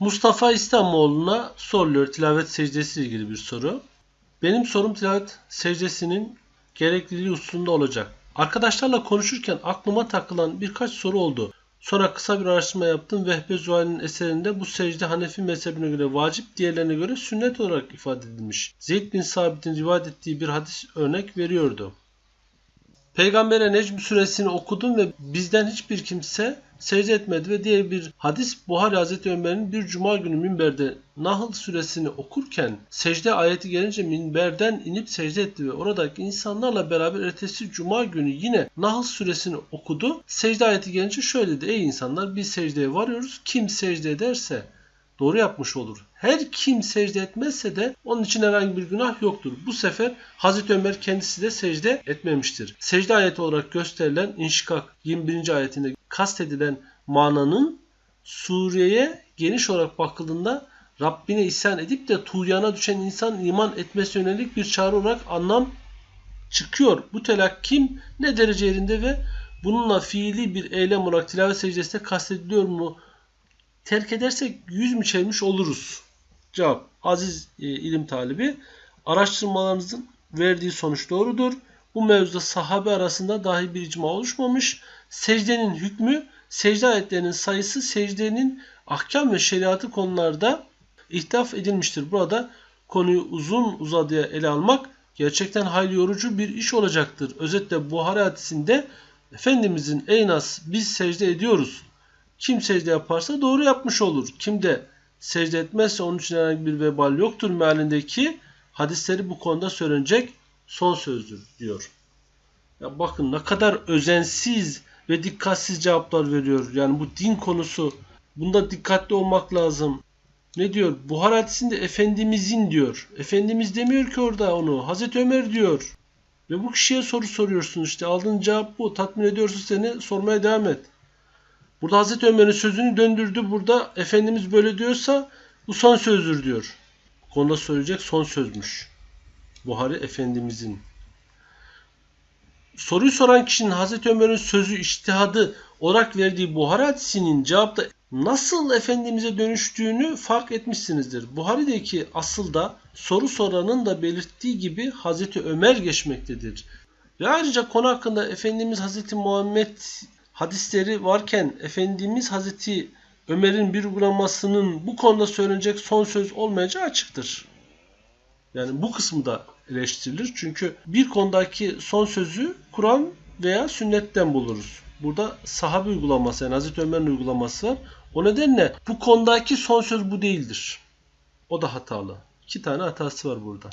Mustafa İslamoğlu'na soruluyor tilavet secdesi ile ilgili bir soru. Benim sorum tilavet secdesinin gerekliliği hususunda olacak. Arkadaşlarla konuşurken aklıma takılan birkaç soru oldu. Sonra kısa bir araştırma yaptım. Vehbe Zuhal'in eserinde bu secde Hanefi mezhebine göre vacip, diğerlerine göre sünnet olarak ifade edilmiş. Zeyd bin Sabit'in rivayet ettiği bir hadis örnek veriyordu. Peygambere Necm suresini okudum ve bizden hiçbir kimse secde etmedi ve diğer bir hadis Buhari Hazreti Ömer'in bir cuma günü minberde Nahl suresini okurken secde ayeti gelince minberden inip secde etti ve oradaki insanlarla beraber ertesi cuma günü yine Nahl suresini okudu. Secde ayeti gelince şöyle dedi. Ey insanlar biz secdeye varıyoruz. Kim secde ederse doğru yapmış olur. Her kim secde etmezse de onun için herhangi bir günah yoktur. Bu sefer Hazreti Ömer kendisi de secde etmemiştir. Secde ayeti olarak gösterilen İnşikak 21. ayetinde kastedilen mananın sureye geniş olarak bakıldığında Rabbine isyan edip de tuğyana düşen insan iman etmesi yönelik bir çağrı olarak anlam çıkıyor. Bu telakkim ne derece yerinde ve bununla fiili bir eylem olarak tilavet secdesinde kastediliyor mu? Terk edersek yüz mü çevirmiş oluruz? Cevap. Aziz e, ilim talibi. Araştırmalarınızın verdiği sonuç doğrudur. Bu mevzuda sahabe arasında dahi bir icma oluşmamış. Secdenin hükmü, secde ayetlerinin sayısı, secdenin ahkam ve şeriatı konularda ihtilaf edilmiştir. Burada konuyu uzun uzadıya ele almak gerçekten hayli yorucu bir iş olacaktır. Özetle Buhari hadisinde Efendimizin ey nas biz secde ediyoruz. Kim secde yaparsa doğru yapmış olur. Kim de secde etmezse onun için herhangi bir vebal yoktur mealindeki hadisleri bu konuda söylenecek son sözdür diyor. Ya bakın ne kadar özensiz ve dikkatsiz cevaplar veriyor. Yani bu din konusu. Bunda dikkatli olmak lazım. Ne diyor? Buhar hadisinde Efendimizin diyor. Efendimiz demiyor ki orada onu. Hazreti Ömer diyor. Ve bu kişiye soru soruyorsun işte. Aldığın cevap bu. Tatmin ediyorsun seni. Sormaya devam et. Burada Hazreti Ömer'in sözünü döndürdü. Burada Efendimiz böyle diyorsa bu son sözdür diyor. Konuda söyleyecek son sözmüş. Buhari Efendimizin. Soruyu soran kişinin Hazreti Ömer'in sözü iştihadı olarak verdiği Buhari hadisinin cevapta nasıl Efendimiz'e dönüştüğünü fark etmişsinizdir. Buhari'deki asılda soru soranın da belirttiği gibi Hazreti Ömer geçmektedir. Ve ayrıca konu hakkında Efendimiz Hazreti Muhammed hadisleri varken Efendimiz Hazreti Ömer'in bir uygulamasının bu konuda söylenecek son söz olmayacağı açıktır. Yani bu kısmı da eleştirilir. Çünkü bir konudaki son sözü Kur'an veya sünnetten buluruz. Burada sahabe uygulaması yani Hazreti Ömer'in uygulaması var. O nedenle bu konudaki son söz bu değildir. O da hatalı. İki tane hatası var burada.